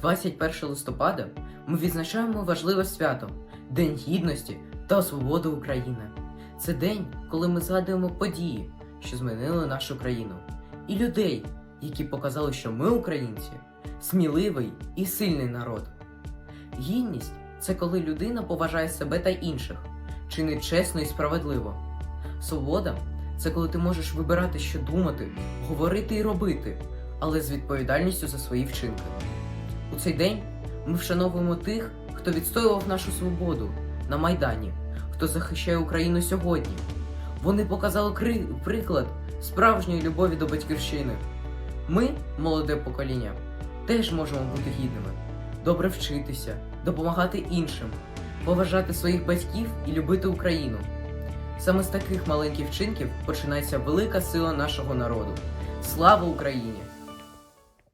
21 листопада ми відзначаємо важливе свято День Гідності та Свободи України. Це день, коли ми згадуємо події, що змінили нашу країну, і людей, які показали, що ми, українці, сміливий і сильний народ. Гідність це коли людина поважає себе та інших, чинить чесно і справедливо. Свобода це коли ти можеш вибирати, що думати, говорити і робити, але з відповідальністю за свої вчинки. У цей день ми вшановуємо тих, хто відстоював нашу свободу на Майдані, хто захищає Україну сьогодні. Вони показали кри- приклад справжньої любові до батьківщини. Ми, молоде покоління, теж можемо бути гідними, добре вчитися, допомагати іншим, поважати своїх батьків і любити Україну. Саме з таких маленьких вчинків починається велика сила нашого народу. Слава Україні!